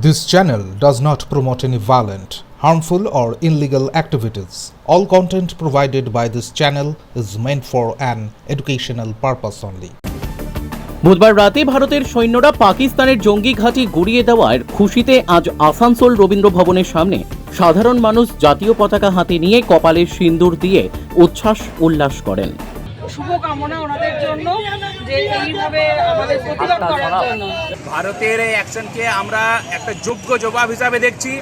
This channel does not promote any violent, harmful, or illegal activities. All content provided by this channel is meant for an educational purpose only. বুধবার রাতে ভারতের সৈন্যরা পাকিস্তানের জঙ্গি ঘাঁটি গুড়িয়ে দেওয়ার খুশিতে আজ আসানসোল রবীন্দ্র ভবনের সামনে সাধারণ মানুষ জাতীয় পতাকা হাতে নিয়ে কপালে সিন্দুর দিয়ে উচ্ছ্বাস উল্লাস করেন শুভকামনা ওনাদের জন্য যে এইভাবে আমাদের প্রতিবাদ করার জন্য। ভারতের এই অ্যাকশনকে আমরা একটা যোগ্য জবাব হিসাবে দেখছি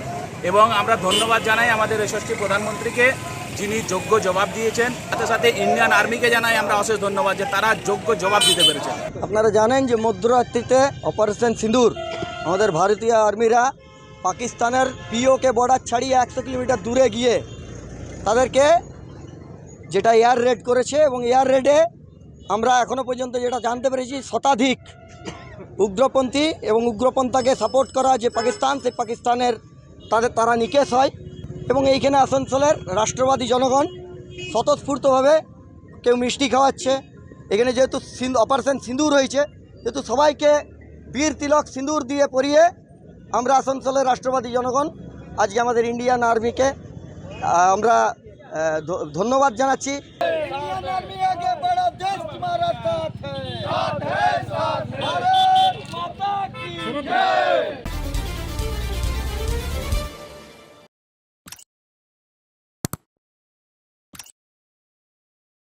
এবং আমরা ধন্যবাদ জানাই আমাদের যশস্বী প্রধানমন্ত্রীকে যিনি যোগ্য জবাব দিয়েছেন। সাথে সাথে ইন্ডিয়ান আর্মিকে জানাই আমরা অশেষ ধন্যবাদ যে তারা যোগ্য জবাব দিতে পেরেছেন। আপনারা জানেন যে মধ্যরাত্রিতে অপারেশন সিঁদুর আমাদের ভারতীয় আর্মিরা পাকিস্তানের পিওকে বর্ডার ছাড়িয়ে একশো কিলোমিটার দূরে গিয়ে তাদেরকে যেটা এয়ার রেড করেছে এবং এয়ার রেডে আমরা এখনও পর্যন্ত যেটা জানতে পেরেছি, শতাধিক উগ্রপন্থী এবং উগ্রপন্থাকে সাপোর্ট করা যে পাকিস্তান, সেই পাকিস্তানের তাদের তারা নিকেশ হয় এবং এইখানে আসানসোলের রাষ্ট্রবাদী জনগণ স্বতঃস্ফূর্তভাবে কেউ মিষ্টি খাওয়াচ্ছে। এখানে যেহেতু অপারেশন সিঁদুর হয়েছে, যেহেতু সবাইকে বীর তিলক সিঁদুর দিয়ে পরিয়ে আমরা আসানসোলের রাষ্ট্রবাদী জনগণ, আজকে আমাদের ইন্ডিয়ান আর্মিকে আমরা ধন্যবাদ জানাচ্ছি।